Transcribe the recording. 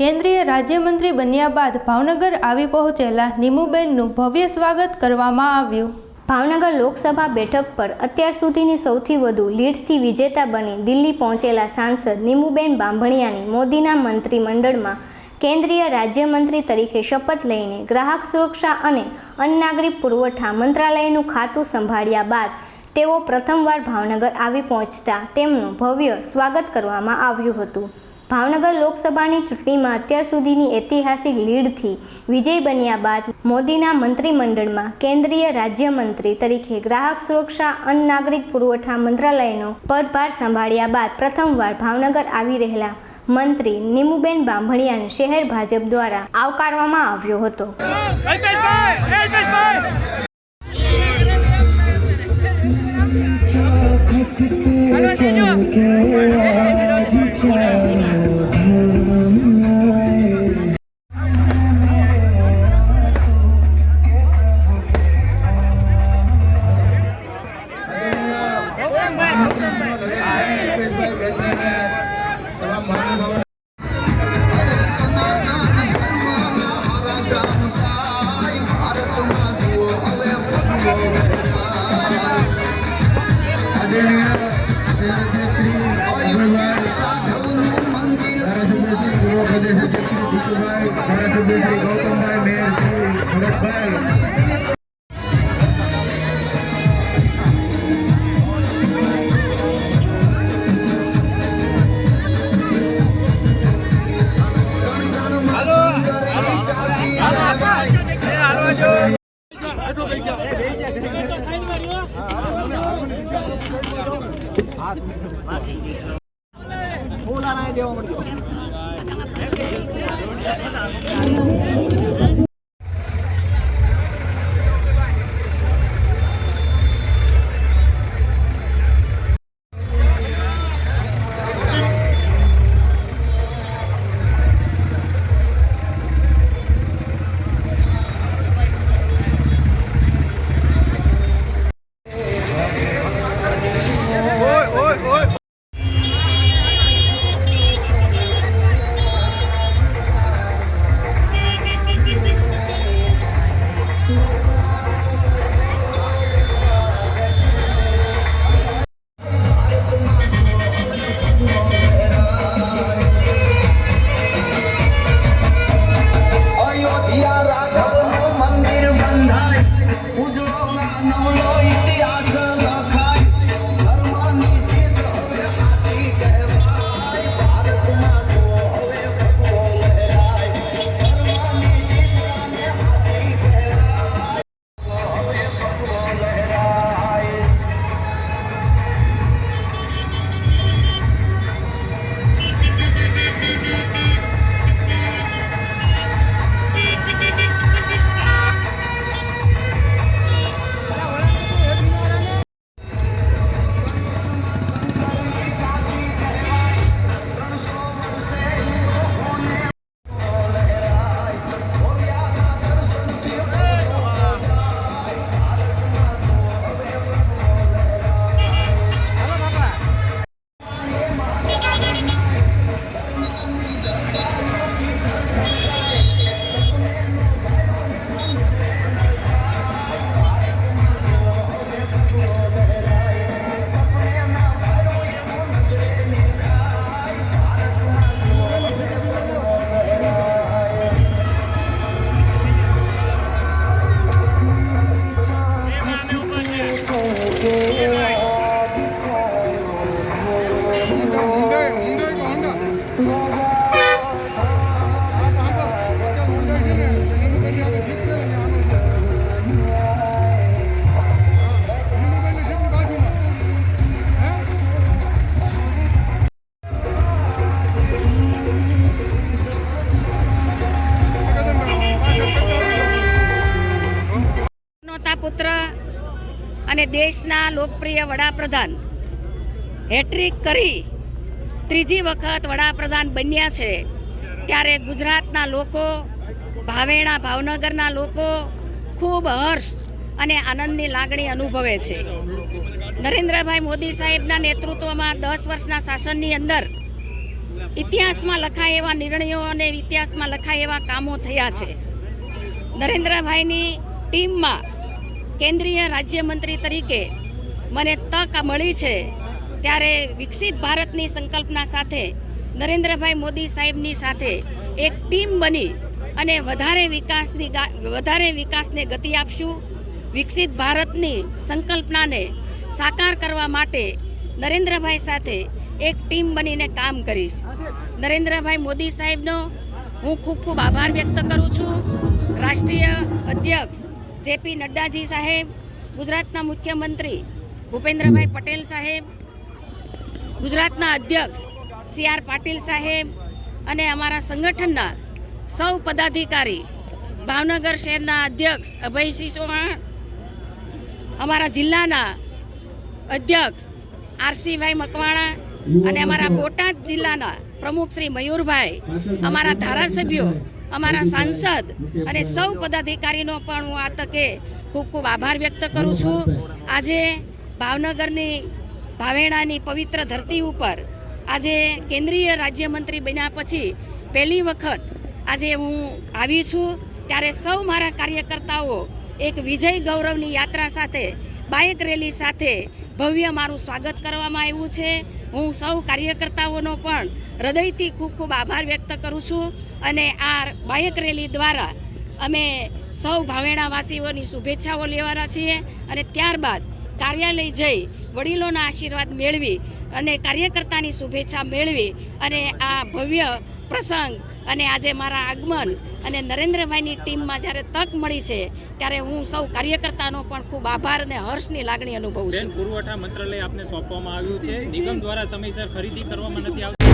કેન્દ્રીય રાજ્યમંત્રી બન્યા બાદ ભાવનગર આવી પહોંચેલા નીમુબેનનું ભવ્ય સ્વાગત કરવામાં આવ્યું. ભાવનગર લોકસભા બેઠક પર અત્યાર સુધીની સૌથી વધુ લીડથી વિજેતા બની દિલ્હી પહોંચેલા સાંસદ નીમુબેન બાંભણિયાની મોદીના મંત્રીમંડળમાં કેન્દ્રીય રાજ્યમંત્રી તરીકે શપથ લઈને ગ્રાહક સુરક્ષા અને અન્ન પુરવઠા મંત્રાલયનું ખાતું સંભાળ્યા બાદ તેઓ પ્રથમવાર ભાવનગર આવી પહોંચતા તેમનું ભવ્ય સ્વાગત કરવામાં આવ્યું હતું. ભાવનગર લોકસભાની ચૂંટણીમાં અત્યાર સુધીની ઐતિહાસિક લીડથી વિજય બન્યા બાદ મોદીના મંત્રીમંડળમાં કેન્દ્રીય રાજ્યમંત્રી તરીકે ગ્રાહક સુરક્ષા, અન્ન નાગરિક પુરવઠા મંત્રાલયનો પદભાર સંભાળ્યા બાદ પ્રથમવાર ભાવનગર આવી રહેલા મંત્રી નીમુબેન બાંભણિયાને શહેર ભાજપ દ્વારા આવકારવામાં આવ્યો હતો. અલ્પેશભાઈ અલ્પેશભાઈ ધારાસભ્ય Shri Gautambhai mayor Bharatbhai. 了。Yeah, I નોતા પુત્ર અને દેશના લોકપ્રિય વડાપ્રધાન. હેટ્રિક કરી ત્રીજી વખત વડાપ્રધાન બન્યા છે. ત્યારે ગુજરાતના લોકો, ભાવેણા ભાવનગરના લોકો ખૂબ હર્ષ અને આનંદની લાગણી અનુભવે છે. નરેન્દ્રભાઈ મોદી સાહેબના નેતૃત્વમાં દસ વર્ષના શાસનની અંદર ઇતિહાસમાં લખાય એવા નિર્ણયો અને ઇતિહાસમાં લખાય એવા કામો થયા છે. નરેન્દ્રભાઈની ટીમમાં કેન્દ્રીય રાજ્યમંત્રી તરીકે મને તક મળી છે ત્યારે વિકસિત ભારતની સંકલ્પના સાથે નરેન્દ્રભાઈ મોદી સાહેબની સાથે એક ટીમ બની અને વધારે વિકાસની વધારે વિકાસને ગતિ આપશું. વિકસિત ભારતની સંકલ્પનાને સાકાર કરવા માટે નરેન્દ્રભાઈ સાથે એક ટીમ બનીને કામ કરીશ. નરેન્દ્રભાઈ મોદી સાહેબનો હું ખૂબ ખૂબ આભાર વ્યક્ત કરું છું. રાષ્ટ્રીય અધ્યક્ષ જેપી નડ્ડાજી સાહેબ, ગુજરાતના મુખ્યમંત્રી ભૂપેન્દ્રભાઈ પટેલ સાહેબ, ગુજરાતના અધ્યક્ષ સી આર પાટીલ સાહેબ અને અમારા સંગઠનના સૌ પદાધિકારી, ભાવનગર શહેરના અધ્યક્ષ અભયસિંહ ચૌહાણ, અમારા જિલ્લાના અધ્યક્ષ આરસીભાઈ મકવાણા અને અમારા બોટાદ જિલ્લાના પ્રમુખ શ્રી મયુરભાઈ, અમારા ધારાસભ્યો અમારા સાંસદ અને સૌ પદાધિકારીનો પણ હું આ તકે ખૂબ ખૂબ આભાર વ્યક્ત કરું છું. આજે ભાવનગરની ભાવેણાની પવિત્ર ધરતી ઉપર આજે કેન્દ્રીય રાજ્યમંત્રી બન્યા પછી પહેલી વખત આજે હું આવી છું. ત્યારે સૌ મારા કાર્યકર્તાઓ એક વિજય ગૌરવની યાત્રા સાથે બાઇક રેલી સાથે ભવ્ય મારું સ્વાગત કરવામાં આવ્યું છે. હું સૌ કાર્યકર્તાઓનો પણ હૃદયથી ખૂબ ખૂબ આભાર વ્યક્ત કરું છું અને આ બાઇક રેલી દ્વારા અમે સૌ ભાવેણાવાસીઓની શુભેચ્છાઓ લેવાના છીએ અને ત્યારબાદ કાર્યાલય જઈ વડીલોના આશીર્વાદ મેળવી અને કાર્યકર્તાની શુભેચ્છા મેળવી અને આ ભવ્ય પ્રસંગ અને આજે મારા આગમન અને નરેન્દ્રભાઈની ટીમમાં જ્યારે તક મળી છે ત્યારે હું સૌ કાર્યકર્તાનો પણ ખૂબ આભાર અને હર્ષની લાગણી અનુભવું છું. પુરવઠા મંત્રાલય આપને સોંપવામાં આવ્યું છે. નિગમ દ્વારા સમયસર ખરીદી કરવામાં નથી આવતી.